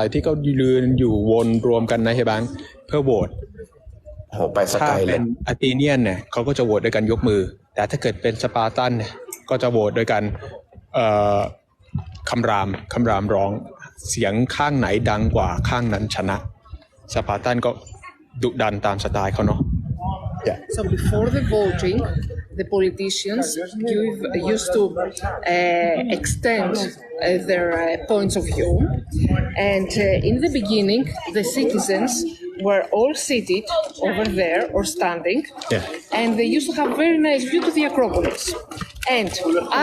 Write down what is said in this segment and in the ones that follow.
ายที่ก็ยืนอยู่วนรวมกันนะเฮยบังเพื่อโหวตโหไปสถ้ากายเลเป็ยนอาตีเนียนเนี่ยเขาก็จะโหวตด้วยกันยกมือ แต่ถ้าเกิดเป็นสปาร์ตันเนี่ยก็จะโหวตด้วยกันเอ่อคำรามคำรามร้อง เสียงข้างไหนดังกว่าข้างนั้นชนะ สปาร์ตันก็ดุดันตามสไตล์เขาเนาะ So before the voting, the politicians give, used to uh, extend uh, their uh, points of view, and uh, in the beginning, the citizens were all seated over there or standing, Yeah. and they used to have very nice view to the Acropolis. And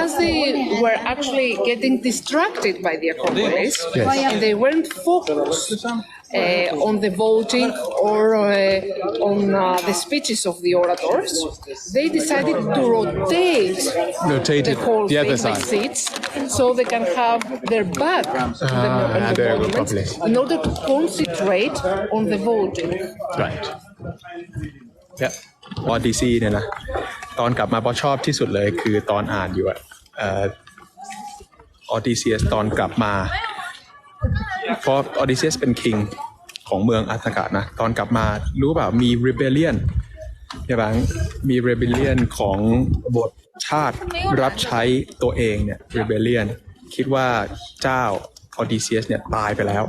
as they were actually getting distracted by the Acropolis, and they weren't focused uh, on the voting or uh, on uh, the speeches of the orators, they decided to rotate Rotate the it whole the thing other by side. seats so they can have their back to the, Ah, on the there we go, monuments probably. in order to concentrate on the voting. right เนี่ยบอดีซีเนี่ยนะ ตอนกลับมาบอชอบที่สุดเลยคือตอนอ่านอยู่อะเอ่อออดิเซียสตอนกลับมา เพราะออดิเซียสเป็นคิง ของเมืองอัธกะนะ ตอนกลับมารู้เปล่ามี rebellion ใช่ไหมมี rebellion ของบทชาติรับใช้ตัวเองเนี่ย rebellion คิดว่าเจ้าออดิเซียสเนี่ยตายไปแล้ว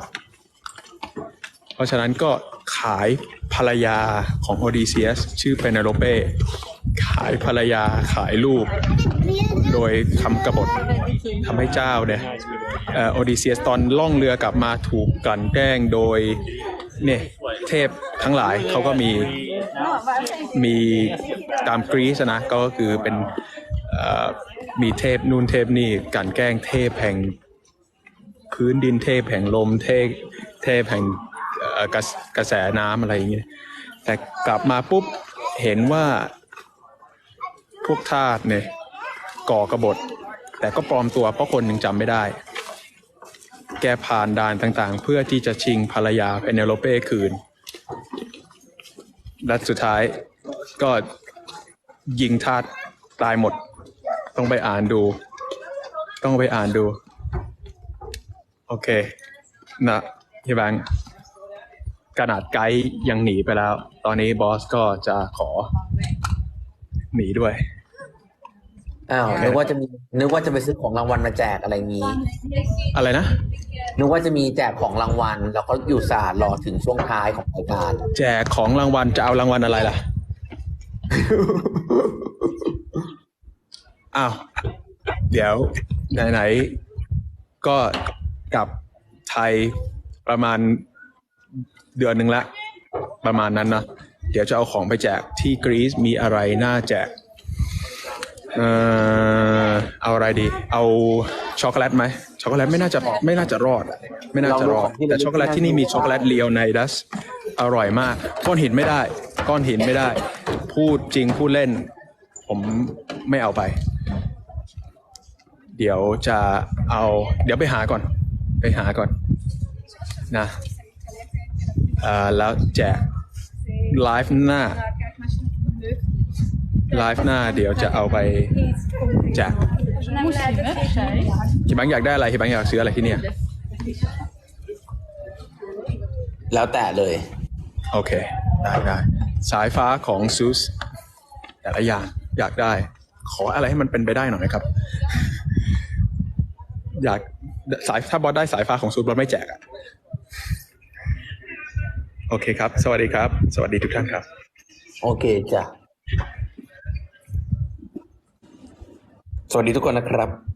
เพราะฉะนั้นก็ขายภรรยาของโอดิเซียสชื่อเปเนโลเป้ขายภรรยาขายลูก โดยทำกบฏทำให้เจ้าเนี่ย โอดิเซียสตอนล่องเรือกลับมาถูกกลั่นแกล้งโดยเนี่ยเทพทั้งหลายเขาก็มีมีตามกรีซนะก็คือเป็นมีเทพนู่นเทพนี่กันแกล้งเทพแห่งพื้นดินเทพแห่งลมเทพเทพแห่งกระกระแสน้ำอะไรอย่างเงี้ยแต่กลับมาปุ๊บเห็นว่าพวกทาสเนี่ยก่อกระบฏแต่ก็ปลอมตัวเพราะคนยังจำไม่ได้ แกผ่านด่านต่างๆ เพื่อที่จะชิงภรรยาเพเนโลเป้คืน และสุดท้ายก็ยิงทาสตายหมด ต้องไปอ่านดู ต้องไปอ่านดู โอเค นะพี่แบงค์ขนาดไกด์ยังหนีไปแล้ว ตอนนี้บอสก็จะขอ หนีด้วย อ้าวนึกว่าจะมีนึกว่าจะไปซื้อของรางวัลมาแจกอะไรงี้ อะไรนะ นึกว่าจะมีแจกของรางวัล แล้วก็อยู่ศาสตร์รอถึงช่วงท้ายของรายการแจกของรางวัลจะเอารางวัลอะไรล่ะ อ้าว เดี๋ยว ไหนๆ ก็กลับไทยประมาณเดือนหนึ่งละ ประมาณนั้นนะเดี๋ยวจะเอาของไปแจกที่กรีซมีอะไรน่าแจก เอ่อเอาอะไรดี เอาช็อกโกแลตไหมช็อกโกแลตไม่น่าจะไม่น่าจะรอดอะไม่น่าจะรอด แต่ช็อกโกแลตที่นี่มีช็อกโกแลตเลียวไนดัสอร่อยมาก ก้อนหินไม่ได้ ก้อนหินไม่ได้ พูดจริงพูดเล่น ผมไม่เอาไป เดี๋ยวจะเอา เดี๋ยวไปหาก่อน ไปหาก่อนนะเอ่อแล้วแจกไลฟ์หน้า ไลฟ์หน้าเดี๋ยวจะเอาไปแจกฮิบังอยากได้อะไรฮิบังอยากซื้ออะไรที่เนี่ย แล้วแต่เลย โอเค ได้ได้สายฟ้าของซูสแต่ละอย่างอยากได้ ขออะไรให้มันเป็นไปได้หน่อยครับ อยากสายถ้าบอสได้สายฟ้าของซูสบอสไม่แจกอะโอเคครับ สวัสดีครับ สวัสดีทุกท่านครับ โอเคจ้ะ สวัสดีทุกคนนะครับ